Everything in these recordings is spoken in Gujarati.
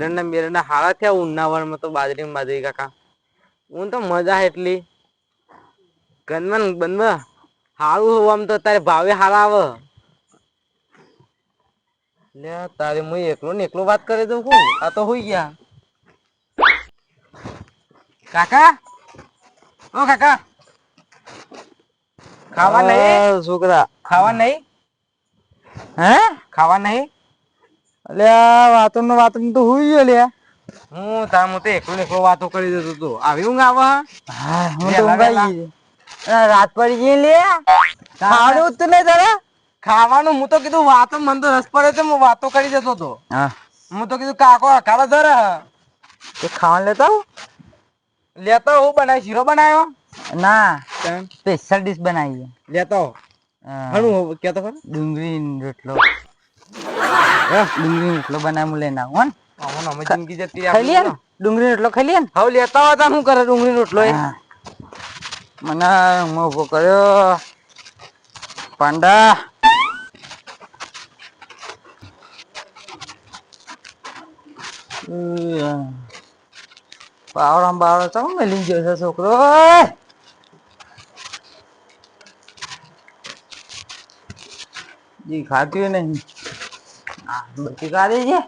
એરંડા બેરંડા હારા થયા ઉનાવરમાં તો બાજરી બાજરી કાકા. હું તો મજા એટલી. ગનમાં ને હારું હોવું આમ તો તારે ભાવે હારા આવે. લે તારે હું એકલો ને એકલો વાત કરી દઉં હું આ તો હોઈ ગયા. કાકા? ઓ કાકા. ખાવા નહીં? છોકરા. ખાવા નહીં? હે? ખાવા નહીં? અલ્યા વાતો નો વાતો તો હુઈ ગયો લ્યા હું હું તો એકલો એકલો વાતો કરી દેતો આવી ઊંઘ આવે હા? હા હું તો ઊંઘાઈ વેલા. ગઈ છે. અરે, રાત પડી ગઈ લે. ખાવાનું ઉઠતું નહીં તારે? ખાવાનું હું તો કીધું વાતો મને તો રસ પડે તો હું વાતો કરી દેતો હતો હા. હું તો કીધું કાકો અખાડો ધરે. તે ખાવાનું લેતા લેતો હું બનાવી શીરો બનાવ્યો ના સ્પેશિયલ ડીશ બનાવી લેતો. હણું કેતો ખરો? ડુંગળી રોટલો. ડુંગળી નો રોટલો બનાવી હું લઈને આવું હો ને? અમને અમે જિંદગી જતી ખાઈ લઈએ ને ડુંગળી નો રોટલો ખાઈ લઈએ ને હવે લેતા હતા શું કરે ડુંગળી રોટલો એ હા. મને હું ઊભો કર્યો પાંડા પાવડા બાવડા તો મેલી ગયો છે છોકરો જી ખાતું નહીં આ બધી કાઢી છે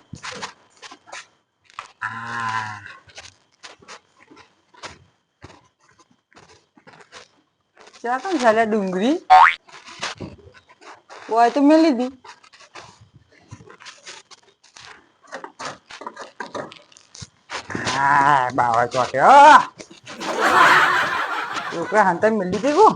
ચા કેમ ચાલ્યા ડુંગળી ઓય તો મેં લીધી બાવા ચોટ્યો છોકરા હાંતા મેં લીધી કો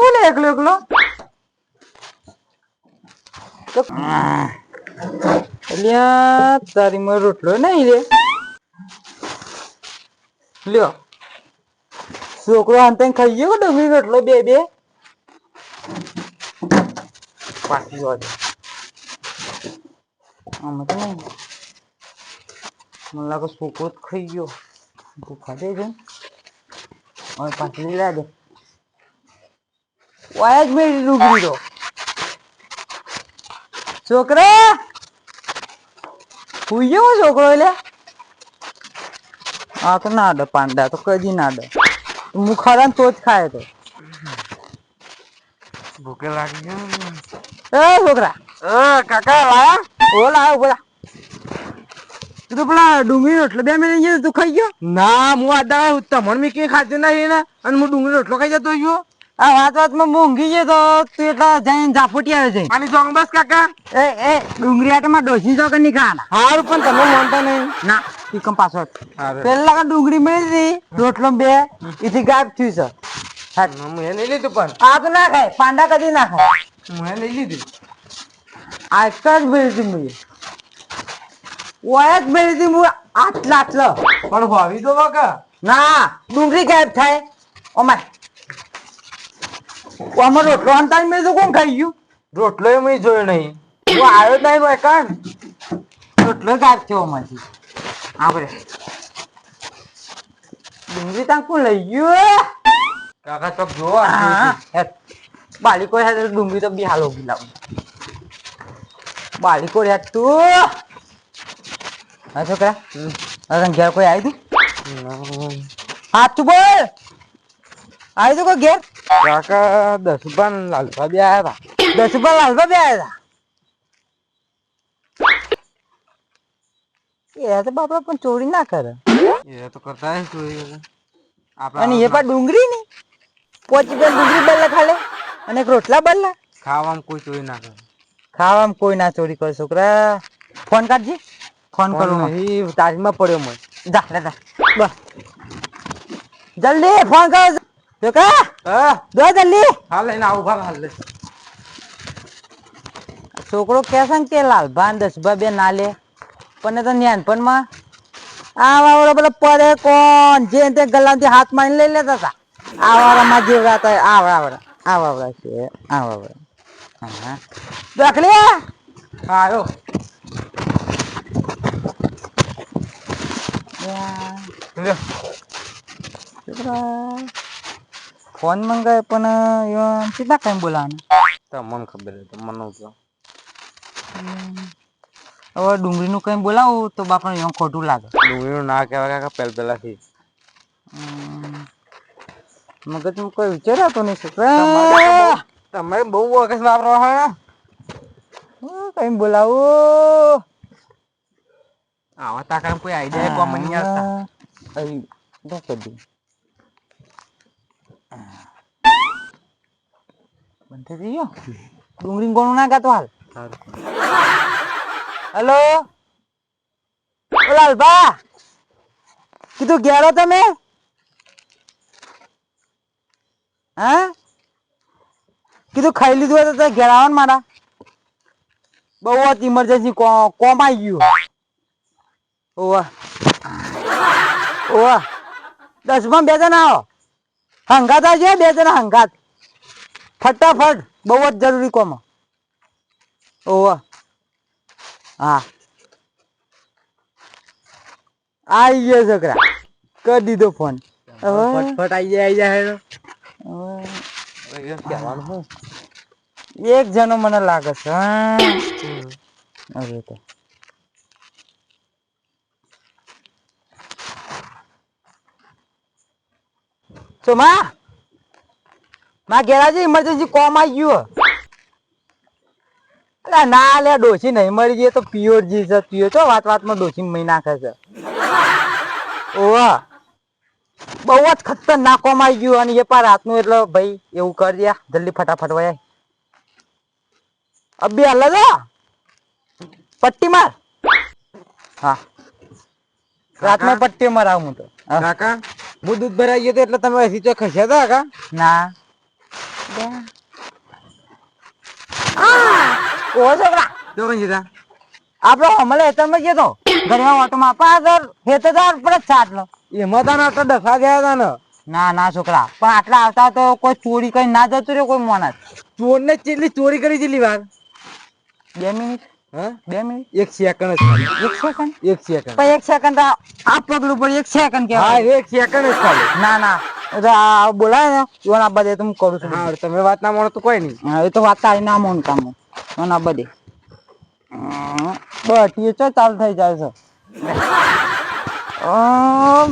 બોલે એકલો એકલો? તો અલ્યા તારી માં રોટલો નહીં રે. લ્યો. છોકરો અંતે ખાઈ ગયો ડુંગળી રોટલો બે બે? પાછી જવા દે આમાં તો નહીં. મને લાગે છોકરો જ ખાઈ ગયો. ભૂખા દે છે હવે પાછી લઈ દે. વાયા જ મેળી ડુંગળી તો. છોકરા! હુઈ ગયો છોકરો એટલે? આ તો ના ડે પાંડા તો કદી ના ડે હું ખરા તો જ ખાય તો. ભૂખે લાગી ગયો એ છોકરા. કાકા લાયા? ઓ લાવ બોલા તું તો પેલા ડુંગળી રોટલો બે મિનિટ ગયો તું ખાઈ ગયો? ના હું આ દાડા તમને મેં કઈ ખાધું નહીં ને. અને હું ડુંગળી રોટલો ખાઈ જતો ગયો આ વાત વાતમાં મોંઘી ગયો તો તું એટલા જઈને ઝાપટી આવે છે. આની જોંગ બસ કાકા. એ એ ડુંગળી આટામાં ડોસી જો નહીં ખાવાના. હારું પણ તમે માનતા નહીં. ના ટીકમ પાછો. પેલા ડુંગળી મળી હતી રોટલો બે એથી ગાયબ થયું છે. હા. હું એ લીધું પણ. આ તો ના ખાય પાંડા કદી ના ખાય. એ લઈ લીધું. આ એક જ મેળી હતી મુએ ઓય જ મેળી હતી મુએ આટલા આટલો. પણ ભાવી દો કે ના ડુંગળી ગાયબ થાય. ઓમાય. આમાં રોટલો અંતાઈ મેં તો કોણ ખાઈ ગયું? રોટલો એ મેં જોયો નહીં. હું આવ્યો જ નહીં ભાઈ કાન રોટલો ગાયબ થયો આમાંથી આપણે ડુંગળી ત્યાં કોણ લઈ ગયું કાકા તો જો હા હે. ડુંગળી. તો બી હાલો ગઈ લાવું. બાલિકો હાથ તું. હા છોકરા. અરે ઘેર કોઈ આવી તું હાથ તું બોલ. આવી તું કોઈ ઘેર? કાકા દસ લાલભા બે આવ્યા હતા રૂપિયા લાલભા બે આવ્યા હતા એ તો બાપા પણ ચોરી ના કરે. એ તો કરતા ચોરી અને એ પણ ડુંગળી ની પોચી રૂપિયા ડુંગળી બદલા ખાલે. અને એક રોટલા બદલા. ખાવામાં કોઈ ચોરી ના કરે. ખાવામાં કોઈ ના ચોરી કરે છોકરા. ફોન કાઢજી. ફોન કરું ફોન નહીં, પડ્યો મને. જા લે જા. બસ. જલ્દી ફોન કરો. છોકરા હા. દો જલ્દી. હાલ લઈને આવું ભાગ હાલ લે છોકરો કે છે ને કે લાલભાન દસભા બે ના લે. પણ એ તો નાનપણમાં આ વાળો પેલો પડે કોણ? જે તે ગલાથી હાથ મારીને લઈ લેતા હતા. આ વાળામાં જેવડા હતા આવડા આવડા આવા વાવડા છે આ આવડા હા દખલી આવ્યો લ્યો છોકરા ફોન મંગાય પણ યો સીધા કઈ બોલાવાનું તમને ખબર છે તમને તો હવે ડુંગળીનું કઈ બોલાવું તો બાપા યો ખોટું લાગે ડુંગળીનું ના કહેવાય કાકા પહેલ પહેલાથી મગજમાં કોઈ વિચારાતો નહીં છોકરા તમારે બહુ વખત વાપરવા હોય કઈ બોલાવું આવા ideia કોઈ a કોમન નહીં આવતા અહીં શું કરી બંધ થઈ ગયો ડુંગળી ગોણું ના ગાતો હાલ હેલો ઓ લાલભા કીધું ઘેરો તમે હા કીધું ખાઈ લીધું હતું તો તમે ઘેર આવો ને મારા બહુ જ ઇમરજન્સી કોમ આવી ગયું ઓવા ઓવા દસમાં બે જણા આવો હંગાત આવજો બે જણા હંગાત ફટાફટ બહુ જ જરૂરી કોમ ઓવા હા આવી ગયો છોકરા કરી દીધો ફોન હવે ફટફટ આઈ જાય આઈ જાય હવે કહેવાનું હું એક જણો મને લાગે છે હા. હવે તો તો માં માં ગેરાજી ઇમરજન્સી કોમ આવી ગયું અલા ના લે ડોસી નહીં મળી ગઈ તો પિયોર જી છે પિયો તો વાત વાતમાં ડોસી મહી નાખે છે. ઓવા બહુ જ ખતરનાક કોમ આવી ગયું અને એ પાર રાતનું એટલે ભાઈ એવું કરી દે જલ્દી ફટાફટ વયા અબી હાલ જો પટ્ટી માર. હા. રાતમાં પટ્ટી મારા હું તો. કાકા? હું દૂધ ભરાઈ ગયો તો એટલે તમે સીચો ખસ્યા હતા કા ના. ઓ છોકરા. કઈ તમે કીધો ઘરમાં ઓટોમાં આપા આગળ હેતેદાર પર છાટલો એમાં તાના આટલા ડખા ગયા હતા ને. ના ના છોકરા. પણ આટલા આવતા તો કોઈ ચોરી કઈ ના જતું રે કોઈ માણસ? ચોર ને ચેટલી ચોરી કરી ચેટલી વાર? બે મિનિટ. બે મિનિટ. એક સેકન્ડ એક સેકન્ડ એક સેકન્ડ પણ એક સેકન્ડ આ પગલું પર એક સેકન્ડ હા એક સેકન્ડ જ ખાલી. ના ના. તો બોલાય ને ઈવન આ બધે તો કરું છું. હા તમે વાત ના માનો તો કોઈ નહીં. હા, એ તો વાત આવી ના મોન કામ. બસ ચાલુ થઈ જાય છે.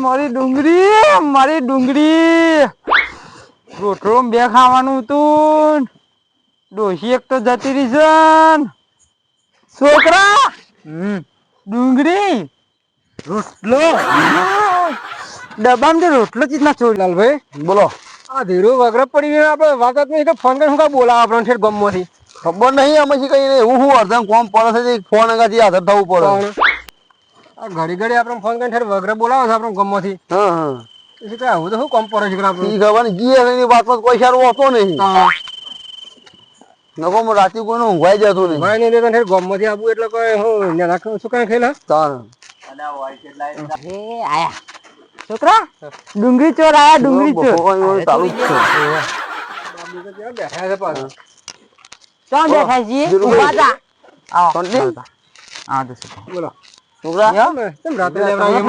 મારી ડુંગળી મારી ડુંગળી. રોટલો બે ખાવાનું હતું. ડોશી એક તો જતી રહી છે. છોકરા! ડુંગળી! રોટલો. ડબ્બામાં તો રોટલો ના છોડી લાલભાઈ? બોલો. આ ધીરું વગર પડી ગયું આપણે વાત વાત નહીં ફોન કરીને શું બોલાવો આપણને ઠેર ગમમાંથી? ખબર નહીં અમે શી કઈ નહીં. હું હું અડધા કોમ પડે છે તે ફોન અંગાથી હાથર થવું પડે. આ ઘડી ઘડી આપણે ફોન કરીને ઠેર વગર બોલાવો છે આપણે ગમમાંથી. હા હા. આવું તો શું કોમ પડે છે આપણે ખબર નહીં ગીએ એની વાતમાં કોઈ સારું હોતો નહીં. નકો મો રાતે કોઈને ઊંઘવાઈ જતો નહીં. ભાઈ નહીં ઠેર ગમમાંથી આવવું એટલે કોઈ હું ને નાખ શું કાંઈ ખેલા તાર એ આયા. છોકરા ડુંગળી ચોર આયા ડુંગળી ચોર. કોઈ ચાલુ જ છે બેઠા છે પાછો ક્યાં બેઠા છે. ઊભા થા. આવો? આવો તો બોલો. છોકરા? કેમ રાતે લેવડાવી?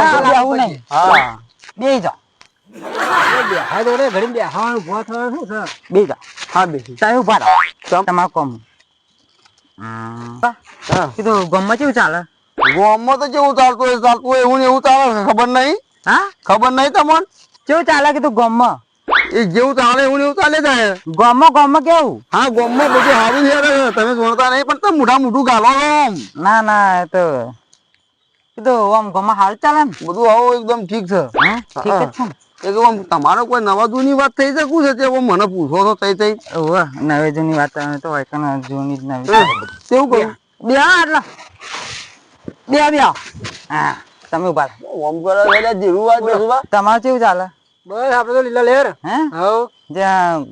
નહીં. હા. બેહી જાઓ. બેઠા તો રે, ઘડીમાં બેહવાનું, ઊભા થવાનું શું છે? બેગા હા બેસી તમે ઊભા રહો તો તમારું કોમ કીધું ગમમાં કેવું ચાલે ગમમાં તો કેવું ચાલતું હોય ચાલતું હોય એવું એવું ચાલે છે ખબર નહીં હા ખબર નહીં તમને કેવું ચાલે કીધું ગમમાં એ જેવું ચાલે એવું એવું ચાલે જાય ગમમાં ગમમાં કેવું હા ગોમમાં બધું સારું છે તમે જોડતા નહીં પણ તમે મોઢા મોઢું ગાલો આમ. ના ના એ તો કીધું આમ ગમમાં સારું ચાલે ને બધું આવું એકદમ ઠીક છે? ઠીક છે આમ તમારે કોઈ નવા જૂની વાત થઈ શકું છે? તે મને પૂછો છો તઈ તઈ. નવે જૂની વાત આવે તો હોય કે ના જૂની જ નવી. હે, કેવું કહ્યું બે. આટલા બે બે. હા તમે ઊભા. ઓમ કરો છે એટલે વાત છે તમારું કેવું ચાલે? બસ આપણે તો લીલા લેર હે? હવ.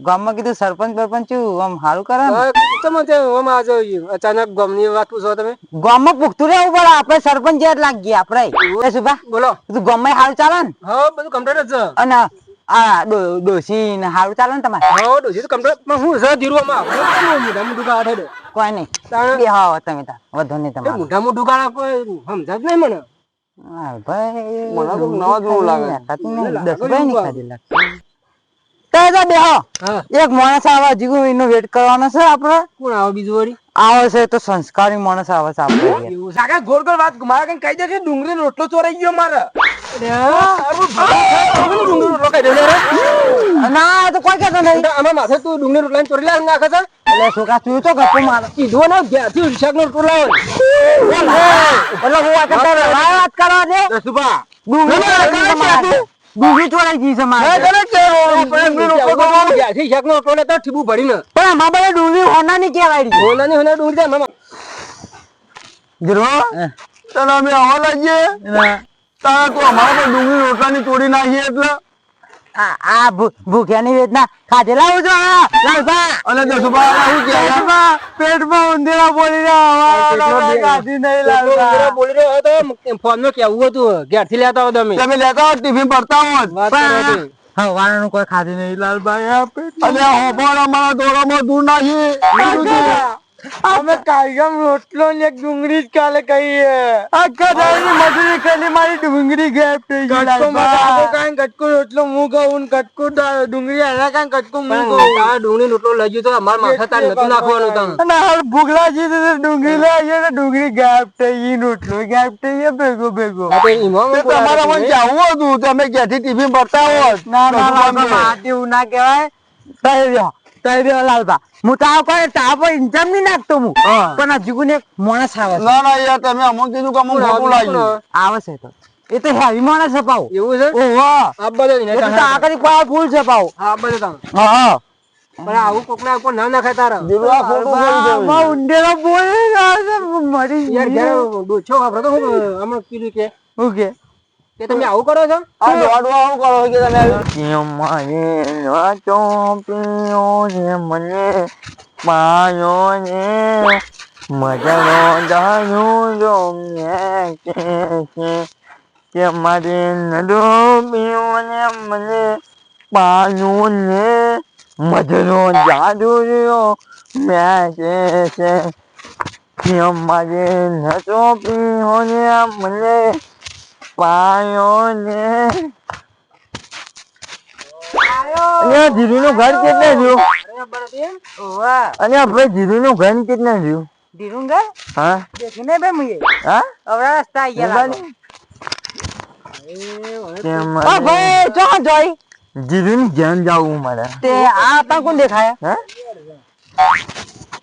ગામમાં કીધું સરપંચ બરપંચ આમ સારું કરે ને. બસ ચમન તે ઓમ આ જો અચાનક ગમની વાત પૂછો તમે. ગામમાં પૂછતું રહેવું પડે આપણે સરપંચ જેટ લાગીએ આપણે. સુભા બોલો. કીધું ગામમાં સારું ચાલે ને? હા બધું કમ્પ્લીટ જ છે. અને આ ડો- ને સારું ચાલે ને તમારે? હા ડોસી તો કમ્પ્લીટમાં. હું છે ધીરુમાં મોઢા મોઢું ગાળા કોઈ નહીં. બે હા તમે તાર વધુ નહીં તમારે. મોઢા મોઢું ગાળા કોઈ સમજા જ નહીં મને. ભાઈ મને તો નવા જેવું લાગે. ખાતી નહીં. લાગે દસ ભાઈ નહીં ખાધી લાગતી. તો બેહો. હા. એક માણસ આવે હજી એનો વેટ કરવાનો છે આપણે. કોણ આવે બીજું વળી? આવે છે તો સંસ્કારી માણસ આવે છે આપણે. કાકા ગોળ ગોળ વાત મારા કઈ કહી દે કે ડુંગળી રોટલો ચોરાઈ ગયો મારે. ના તો કોઈ કહેતો નહીં. આમાં માથે તું ડુંગળી રોટલા ચોરી લાવ નાખે છે? એટલે છોકરા તું તો ગપ્પો મારે. કીધું ને ઘેરથી ઈર્ષાક નો રોટલો એટલે હું વાત કરવા દે ડુંગળી ડુંગળી ચોરાઈ ગઈ છે મારે ઘેરથી ઈર્ષાક નો લેતા ઠીબુ ભરીને. પણ અમારા બધા ડુંગળી હોનાની કહેવાય રહી. હોનાની હોના ડુંગળી મામા તને અમે આવા લાગીએ. તારા તું અમારા પર ડુંગળી રોટલાની ચોરી નાખી એટલે. આ ભૂખ્યાની વેદના ખાધે લાવું છો હા, અને શું કહે પેટમાં પેટમાં ઉંદરા બોલી રહ્યા ખાધી નહીં લાલભા. બોલી રહ્યો હતો ફોનમાં કેવું હતું? ઘેરથી લેતા હો તમે. તમે લેતા હોત ટિફિન ભરતા. હા કોઈ ખાધી નહીં. લાલભાઈ અને હોફળ અમારા દોરામાં દૂર નાખી. અમે કાયમ રોટલો ને એક ડુંગળી જ કાલે કહીએ. આખા દાડાની મજૂરી કરી મારી ડુંગળી ગેપ થઈ ગઈ કાંઈ કટકો રોટલો હું કહું કટકો ડુંગળી આના કાંઈ કટકો હું તારા ડુંગળી રોટલો લઈ ગયો તો અમારા માથા તાર નતું નાખવાનું તમે અને હાલ ભૂગલાજી તો ડુંગળી લઈ આવીએ ને ડુંગળી ગેપ થઈ ગઈ રોટલો ગેપ થઈ ગયો ભેગો ભેગો. તો તે તમારા મને કહેવું હતું તમે ક્યાંથી ટિફિન હોત? ના ના ના તેવું ના કહેવાય. તઈ રહ્યો તઈ હું તાવ કોઈ તાવ પર ઇન્જામ નહીં નાખતો હું. પણ હજુ કોઈને એક માણસ આવે છે. ના ના યાર તમે અમને કીધું કે અમને ખોટું લાગ્યું. આવે છે તો. એ તો હેવી માણસ છે એવું છે? ઓહો. આ બધો ને એ તો કોઈ ભૂલ છે પાવ આ બધો તમે. હા પણ આવું કોકના કોક ના નાખાય તારા. દીકરો આ ખોટું બોલી આમાં જાય. બોલે મરી યાર ઘેર ડોછો વાપરો તો હું હમણાં કીધું કે હું કે? કે તમે આવું કરો છો? આ દોડવા આવું કરો છો કે તમે મને નાચો પીઓ ને મને પાયો ને મજાનો દારૂ જો મેં કે છે કે મારે નડો પીઓ ને મને પાયો ને મધનો જાદુ જો મેં કે છે કે મારે નડો પીઓ ને મને પાયો. ને અને જીરુ નું ઘર કેટલે રહ્યું? અને આપણે જીરુ નું ઘર કેટલે રહ્યું? ધીરુંગા હા. દેખીને બે મુએ હા? અવરા રસ્તા આઈ ગયા લાગે. ભાઈ ચો જોઈ? જીરુ જેમ જાવું મારે. તે આ કોણ દેખાય? હા?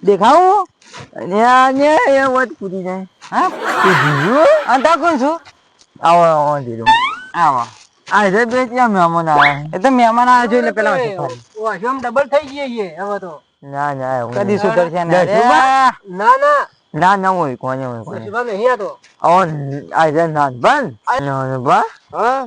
દેખાવું? અને આ ને એ વાત પૂરી જાય. હા? જીરું અંતા કોણ છું. આવો આવો જીરુ આવો. આ રે બે ત્યાં મહેમાન આવે એ તો મહેમાન આવે છે એટલે પેલા વાશમ ડબલ થઈ ગઈ છે હવે તો. ના ના કદી સુધરશે ના ના ના. ના હોય કોને હોય કોને. દસુભા નહીં આતો Oh, ના yan, ના ban? Ano, ano ba? હા.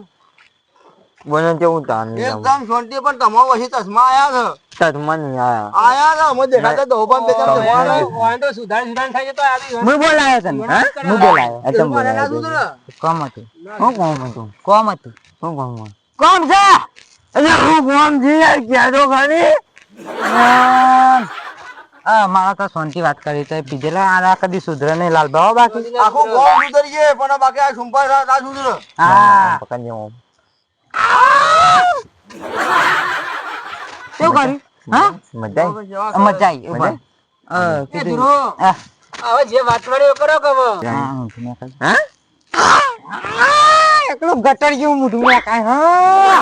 gustan. એકદમ શાંતિ પણ તમારો પછી ચશ્મા આયા છે. Tad મની આયા આયા છે અમે દેખાતા તો બે ચાર ચશ્મા આયા. સુધાર સુધાર થાય તો આવી Mu bola tadi. Ha? Mu bola. Atam bola. ના સુધરે. Kom tu. Oh, કોમ હતું Kom tu. Oh, કોમ Kom sa. Ano ko kom ji kya do khani? આ મારા તો શાંતિ વાત કરી તો પીધેલા આ કદી સુધરે નહીં લાલ બાવા બાકી આખું ગોળ સુધરીએ પણ બાકી આ સુંપાઈ ના ના સુધરે હા પકડજે ઓમ શું કર્યું હા? મજા આવી મજા આવી ઊભા. એ ધ્રુવ, હવે જે વાત કરો કે હા? એકલું ગટર જેવું મોઢું મેકાય હા.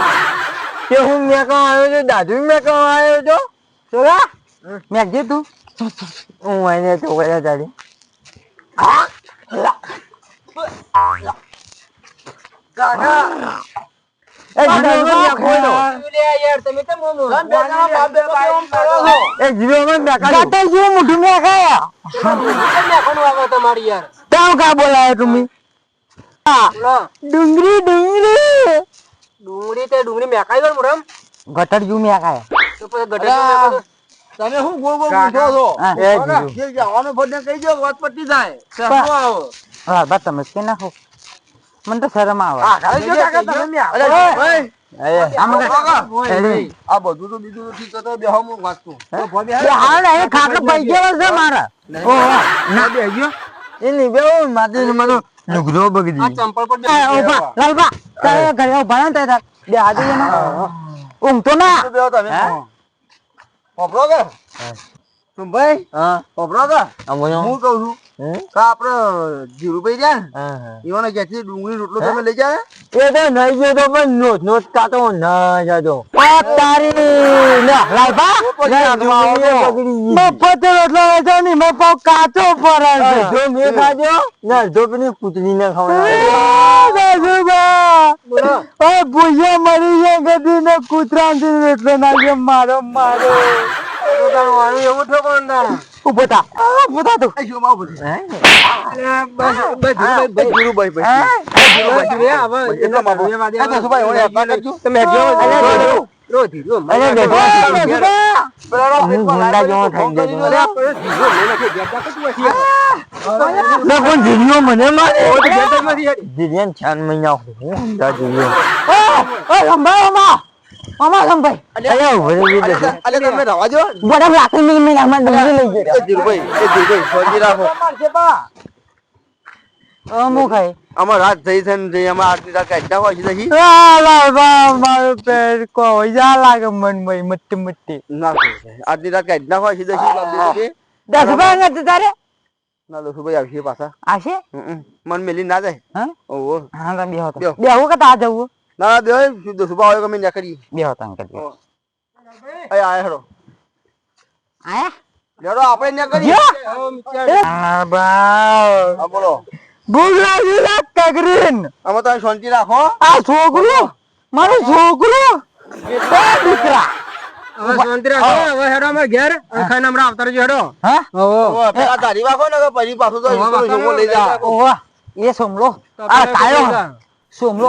કે હું મેકવા આવ્યો છું દાદુ કહો આવ્યો છો? મેં મેકજે તું. હું એને દાદી તાવ કા બોલાયો તમે? લો, ડુંગળી તે ડુંગળી મેકાઈ ગયો મોઢામાં? ગટર જેવું મેકાય તો પછી ગટર તમે છો? હા, એ જવાનું ફરતે કહી દો વાત પતી જાય. આવો. હા બસ તમે કે નાખો. મને તો શરમ આવે. આ બધું તો બીજું તો ઠીક હતો બેહો હું? વાંચતું બે ખાટલો પડી ગયો છે મારા. ના બે ગયો એ ની બે માતે ને મારો લુગડો બગડી ચંપલ પર લાલબા તારે ઘરે ઊભા ને તારે. બે હાથે જણા ઊંઘતો ના. હોભળો કે? તું ભાઈ હા. હોભળો કે? હું કહું છું કે આપડે જીરુભાઈ રહ્યા ને હા, હા. ઈવોને ઘેરથી ડુંગળી રોટલો તમે લઈ જાય એ તો નહીં ગયો તો પણ નોટ નોટ કાતો ના જતો. આ તારી લે લાલભા પછી હાથમાં આવો તો. મફત રોટલો વેચો ની મેં પાવ કાચો પડે છે. અડધો મેં ખાજો ને પેલી કૂતરી ને ખવડાવ ઓય ભૂયા મરી ગયા ગધી ને કૂતરા રોટલો નાખ્યો? મારો મારો. એવું થયો? ઊભો થા આ, ઊભો થા તું આ શું માં બધું? અલ્યા, બસ, બસ, એ જીરુભાઈ ભાઈ. બસ, ધીરુભાઈ, હવે એટલા માં બે આ તો શું ભાઈ, આ કરજો. તમે જો. રો, ધીરુ, અરે મને બેઠો. બરાબર ગુંડા જેવો થઈ ગયો અરે આપણે પણ ધીરુ, મને લાગે ઘેર જા, હશે. ના જીરીઓ મને મારે ઓ, જ. જીરીયન ચાર મહિના હું જીરીઓ ઓય, ઓય, લંબાઈ અમા અમા લંબાઈ અરે ઉભરે બી બેઠો. અલે તમે રવા જો બરાબર લાકડી મિલ મિલ આમાં ડુંગળી લઈ ગયો. એ જીરુભાઈ એ જીરુભાઈ ફોજી રાખો. અમુક ખાઈ? અમાર રાત થઈ છે ને અમાર આટલી રાત કાઢી નાખો છે પછી લાલભા મારું પેટ કોઈ જા લાગે મન મય મટ્ટી મટ્ટી છે. આટલી રાત કાઢી નાખો છે દેશે દસ રૂપિયા નથી તારે? ના દોસ્તો ભાઈ આવશે પાછા. હમ, મન મેલી ના જાય હા? ઓહો. હા બેહો બેહો. કે તા જવું. ના ના બે દોસ્તો ભાવ આવે કે અમે ના કરીએ. બેહો તો અંકલ. અય આય હેડો. આયા? હેડો આપણે ના કરીએ. હવે વિચાર- આ બા બોલો. લાગી લાગ કગરીન અમે તો શાંતિ રાખો આ છોકરો? મારો છોકરો? એ દીકરા. શાંતિ રાખો, હવે હેડો અમે ઘેર. અને ખાઈને હમણાં આવતા રહેજો, હેડો. હા? ઓહો, પેલા ધારી રાખો ને પછી પાછું તો લઈ જા. એ સોમલો આ. સોમલો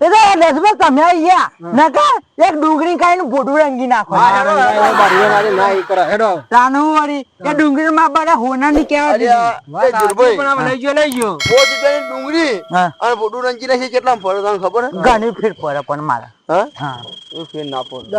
તો દસમાં તમે અહીંયા નકા એક ડુંગળી ખાઈને ભોટું રંગી નાખો. તાનું વળી એ ડુંગળી માં બરા હોના ની કેવા લઈ ગયો, લઈ ગયો. ડુંગળી અને ભોટું રંગી નાખી કેટલા ફરે તમને ખબર ઘણી ફીર પડે પણ મારા હા એ ફેર ના પડે